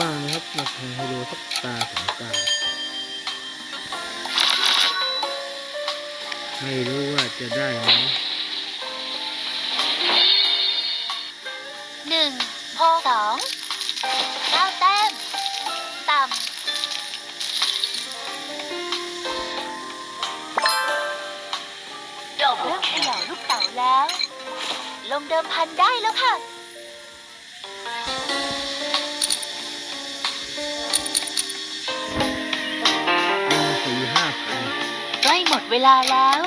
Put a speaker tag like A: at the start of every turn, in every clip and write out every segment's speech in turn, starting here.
A: ว่างๆนะครับมาแทงไฮโลสักตาสองตา ไม่รู้ว่าจะได้ไหม
B: หนึ่งหกสองเก้าแต้มต่ำเริ่มเขย่าลูกเต๋าแล้ว ลงเดิมพันได้แล้วค่ะ
A: ล้ห
B: มดเวลาแล้ว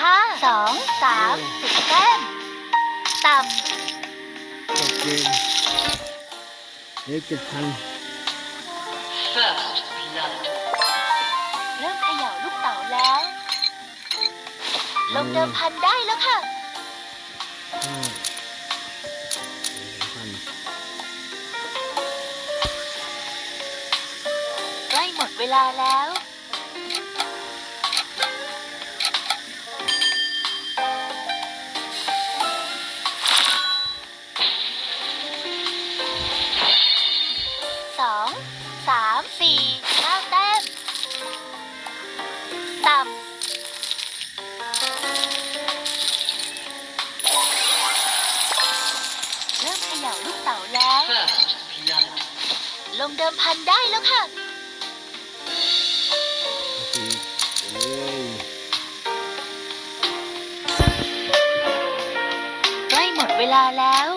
B: ห้าสองสามสิบแต้มต่
A: จบเกมเหลือเจ็ดพัน
C: First blood. ำ
B: เริ่มเขย่าลูกเต๋าแล้ว ลงเดิมพันได้แล้วค่ะ
A: ห้าพัน
B: ใกล้หมดเวลาแล้ว ลงเดิมพันได้แล้วค่ะ
A: เอ้ย
B: ใกล้หมดเวลาแล้ว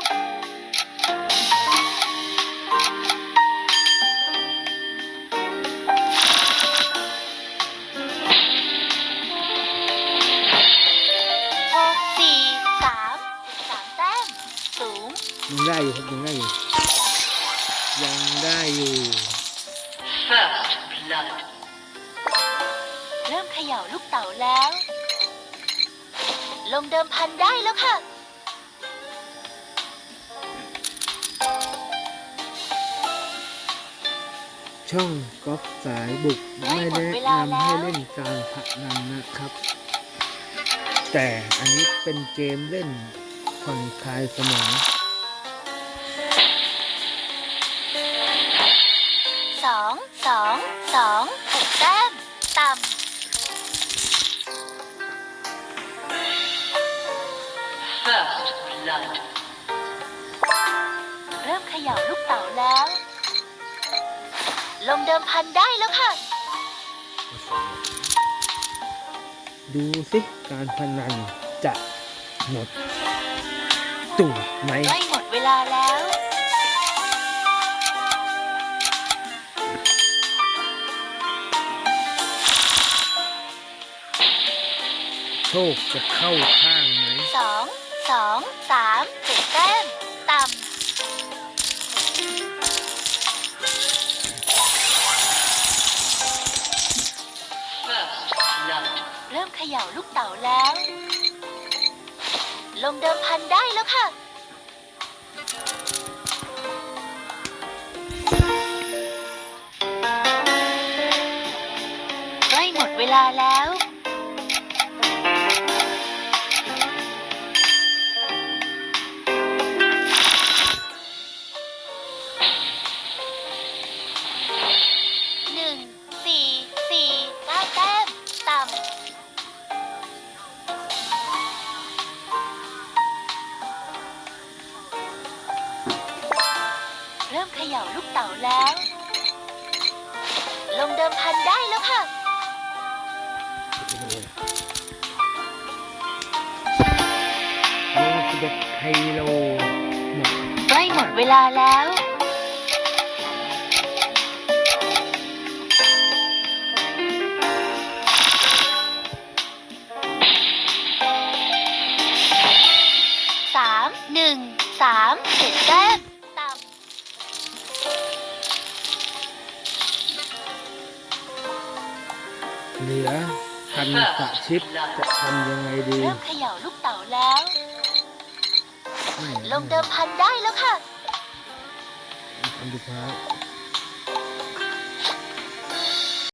B: หกสี่สามสามแต้มสูง
A: ยังได้อยู่ครับยังได้อยู่ ได้อยู่
C: First blood.
B: เริ่มเขย่าลูกเต๋าแล้ว ลงเดิมพันได้แล้วค่ะ
A: ช่องกอล์ฟสายบุกไม่แนะนำให้เล่นการพนันนะครับ แต่อันนี้เป็นเกมเล่นผ่อนคลายสมอง
B: สองสองสองหกแต้มต่
C: First blood. ำ
B: เริ่มเขย่าลูกเต๋าแล้ว ลงเดิมพันได้แล้วค่ะ
A: ดูสิการพนันจะหมดตู่ไหม
B: ใกล้หมดเวลาแล้ว
A: คจะเข้าข้างไหม
B: สองสองสามเจ็ดแต้มต่ำเริ่มเขย่าลูกเต๋าแล้ว ลงเดิมพันได้แล้วค่ะใกล้หมดเวลาแล้ว ย่าลูกเต๋าแล้ว ลงเดิมพันได้แล้วค่ะ
A: ลงสิบเอ็ดไฮโลหมด
B: ใกล้หมดเวลาแล้ว สาม หนึ่ง สามเจ็ดแต้ม
A: เหลือพันกะชิปจะทำยังไงดี
B: เริ่มเขย่าลูกเต๋าแล้ว
A: ไม่
B: ลงเดิมพันได้แล้วค่ะ
A: พันสุดท้าย